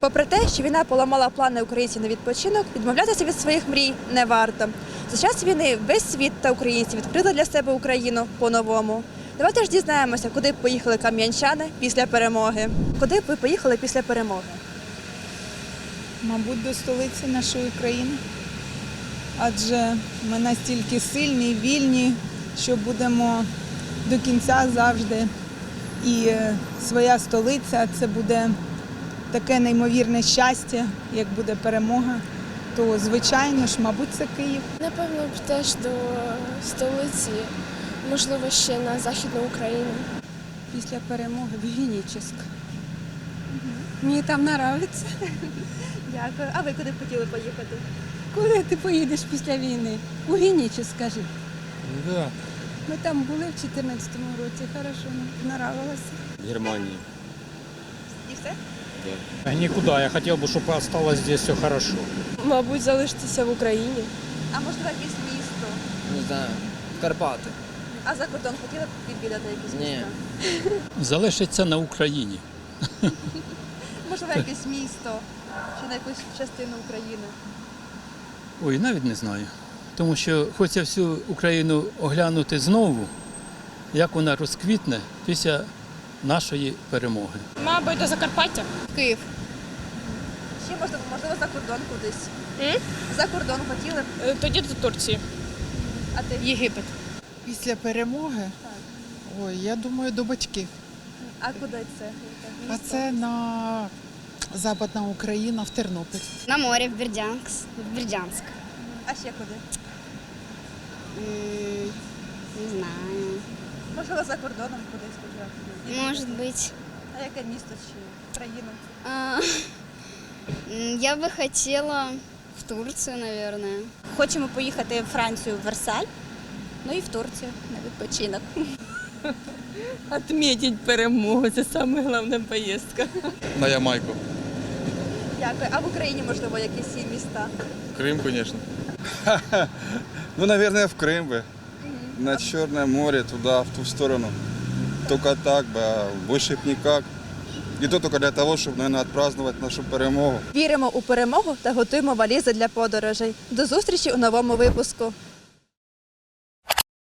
Попри те, що війна поламала плани українців на відпочинок, відмовлятися від своїх мрій не варто. За час війни весь світ та українці відкрили для себе Україну по-новому. Давайте ж дізнаємося, куди б поїхали кам'янчани після перемоги. Куди б ви поїхали після перемоги? Мабуть, до столиці нашої країни. Адже ми настільки сильні, і вільні, що будемо до кінця завжди. І е, своя столиця це буде таке неймовірне щастя, як буде перемога. То, звичайно ж, мабуть, це Київ. Напевно, б теж до столиці, можливо, ще на Західну Україну. після перемоги в Генічеськ. Мені там подобається. Дякую. А ви куди б хотіли поїхати? Коли ти поїдеш після війни? У Генічеськ, скажи. Да, Ми там були в 2014 році, хорошо, нам понравилося. в Германии. Все? Да. Никуда. Я хотел бы, чтобы осталось здесь все хорошо. Мабуть, залишитися в Україні. А можливо, якесь місто? Не знаю, в Карпати. А за кордон хотіли б відвідати якісь Ні. міста? Залишиться на Україні. Можливо, якесь місто чи на якусь частину України. Ой, навіть не знаю. Тому що хочеться всю Україну оглянути знову, як вона розквітне після нашої перемоги. Мабуть, до Закарпаття. Київ. Чи можливо, можливо за кордон кудись? М? За кордон хотіли б, Е, Тоді до Турції. а ти? Єгипет. Після перемоги? Ой, я думаю, до батьків. А куди це? А це на Западна Україна в Тернопіль. На море в Бердянск. В Бердянск. А ще куди? Не знаю. Можливо, за кордоном кудись хотіла б. Может быть. А яке місто чи країну? а, м, Я бы хотела в Турцию, наверное. Хочемо поїхати в Францію, в Версаль, ну і в Турцію на відпочинок. Отметить перемогу, це саме головна поїздка. На Ямайку. Дякую. А в Україні, можливо, якісь є міста? Крым, конечно. Ну, наверное, в Крым бы. На Черное море, туда, в ту сторону. Только так бо больше б никак. І то тільки для того, щоб наверное, відпразнувати нашу перемогу. Віримо у перемогу та готуємо валізи для подорожей. До зустрічі у новому випуску.